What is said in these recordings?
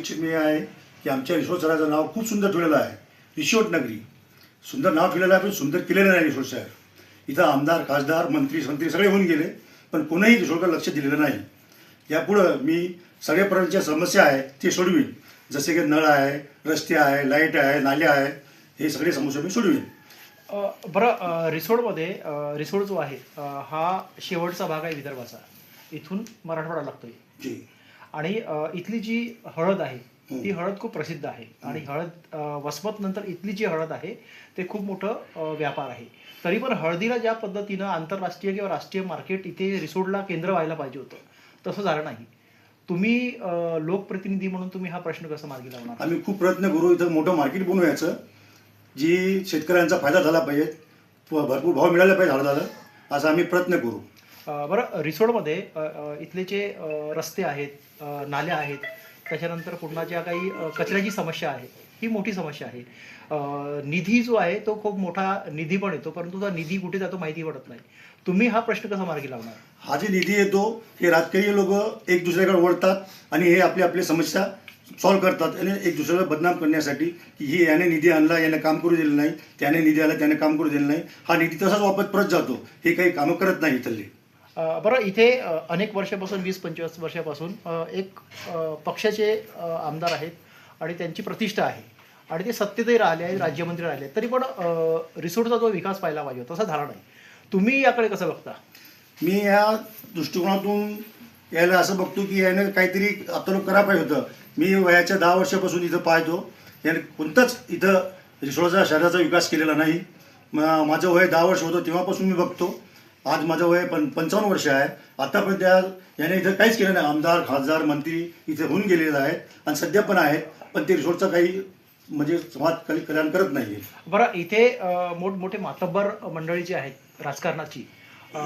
मी आहे की आमच्या रिसोड शहराचं नाव खूप सुंदर ठेवलेलं आहे. रिसोड नगरी. सुंदर नाव ठेवलेलं आहे पण सुंदर केलेलं नाही रिसोड शहर इथं आमदार खासदार मंत्री संत्री सगळे होऊन गेले पण कोणीही रिसोडकडे लक्ष दिलेलं नाही. यापुढं मी सगळ्यापर्यंतच्या समस्या आहेत ते सोडवीन. जसे की नळ आहे रस्ते आहे लाइट आहे नाल्या आहे हे सगळे समस्या मी सोडवीन. बरं रिसोडमध्ये रिसोड जो आहे हा शेवटचा भाग आहे विदर्भाचा. इथून मराठवाडा लागतोय. जी. आणि इथली जी हळद आहे ती हळद खूप प्रसिद्ध आहे. आणि हळद वसमत नंतर इथली जी हळद आहे ते खूप मोठं व्यापार आहे. तरी पण हळदीला ज्या पद्धतीनं आंतरराष्ट्रीय किंवा राष्ट्रीय मार्केट इथे रिसोडला केंद्र व्हायला पाहिजे होतं तसं झालं नाही. तुम्ही लोकप्रतिनिधी म्हणून तुम्ही हा प्रश्न कसा मार्गी लावणार? आम्ही खूप प्रयत्न करू इथं मोठं मार्केट बनवू याचं जी शेतकऱ्यांचा फायदा झाला पाहिजे भरपूर भाव मिळाला पाहिजे हळदाला असा आम्ही प्रयत्न करू. बरं रिसोडमध्ये इथले जे रस्ते आहेत नाल्या आहेत त्याच्यानंतर पुन्हा ज्या काही कचऱ्याची समस्या आहे ही मोठी समस्या आहे. निधी जो आहे तो खूप मोठा निधी पण येतो परंतु तो निधी कुठे जातो माहिती पडत नाही. तुम्ही हा प्रश्न कसा मार्गी लावणार? हा जे निधी येतो हे राजकीय लोक एक दुसऱ्याकडे वळतात आणि हे आपली आपली समस्या सॉल्व्ह करतात आणि एक दुसऱ्याला बदनाम करण्यासाठी की ही याने निधी आणला याने काम करू दिलं नाही त्याने निधी आला त्याने काम करू दिलं नाही. हा निधी तसाच वापस परत जातो. हे काही कामं करत नाही इथले. बरं इथे अनेक वर्षापासून वीस पंचवीस वर्षापासून एक पक्षाचे आमदार आहेत आणि त्यांची प्रतिष्ठा आहे. आणि ते सत्तेतही राहिले आहेत राज्यमंत्री राहिले तरी पण रिसोर्टचा रिसोडचा जो विकास पाहायला पाहिजे तसा झाला नाही. तुम्ही याकडे कसं बघता? मी या दृष्टिकोनातून यायला असं बघतो की याने काहीतरी आपलं करा पाहिजे होतं. मी वयाच्या दहा वर्षापासून इथं पाहतो. याने कोणताच इथं रिसोडचा शहराचा विकास केलेला नाही. म- माझं वय दहा वर्ष होतं तेव्हापासून मी बघतो. आज माझं वय पण पंचावन्न वर्ष आहे. आतापर्यंत याने इथं काहीच केलं नाही. आमदार खासदार मंत्री इथे होऊन गेलेले आहेत आणि सध्या पण आहेत. पण ते रिसोर्टचा काही म्हणजे समाज काही कल्याण करत नाही बरं इथे अ, मोठमोठे मातब्बर मंडळी जी आहेत राजकारणाची अ,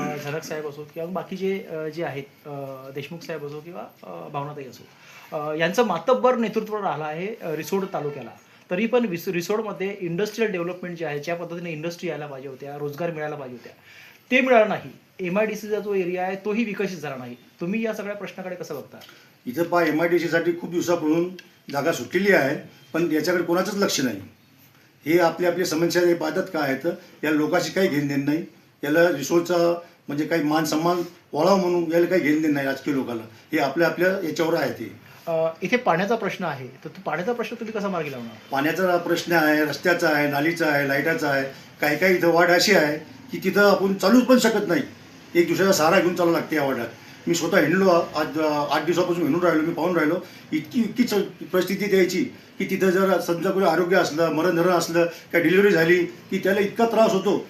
साहेब असो किंवा बाकीचे अ, जे आहेत देशमुख साहेब असो किंवा अ, भावनाताई असो यांचं मातब्बर नेतृत्व राहिलं आहे अ, रिसोड तालुक्याला. तरी पण विस रिसोडमध्ये इंडस्ट्रीयल डेव्हलपमेंट जे आहे ज्या पद्धतीने इंडस्ट्री यायला पाहिजे होत्या रोजगार मिळायला पाहिजे होत्या. ते मिळालं नाही. एम आय डी सीचा जो एरिया आहे तोही विकसित झाला नाही. तुम्ही या सगळ्या प्रश्नाकडे कसं बघता? इथं पहा एम आय डी सीसाठी खूप दिवसापूर्वी जागा सुटलेली आहे पण याच्याकडे कोणाचंच लक्ष नाही. हे आपली आपली समस्या हे पाहतात का आहेत या लोकांशी काही घेण देण नाही. याला रिसोर्टचा म्हणजे काही मान सन्मान वळाव म्हणून याला काही घेण देण नाही राजकीय लोकांना. हे आपल्या आपल्या याच्यावर आहे ते. इथे पाण्याचा प्रश्न आहे. तर तो पाण्याचा प्रश्न तुम्ही कसा मार्गी लावणार? पाण्याचा प्रश्न आहे रस्त्याचा आहे नालीचा आहे लाईटाचा आहे काही काही इथं वाढ अशी आहे की तिथं आपण चालूच पण शकत नाही. एक दुसऱ्याचा सहारा घेऊन चालू लागते या वाड्यात. मी स्वतः हिंडलो आज आठ दिवसापासून हिंडून राहिलो मी पाहून राहिलो. इतकी इतकी च- परिस्थिती द्यायची की तिथं जर समजा कोणी आरोग्य असलं मरण धरण असलं काय डिलिव्हरी झाली की त्याला इतका त्रास होतो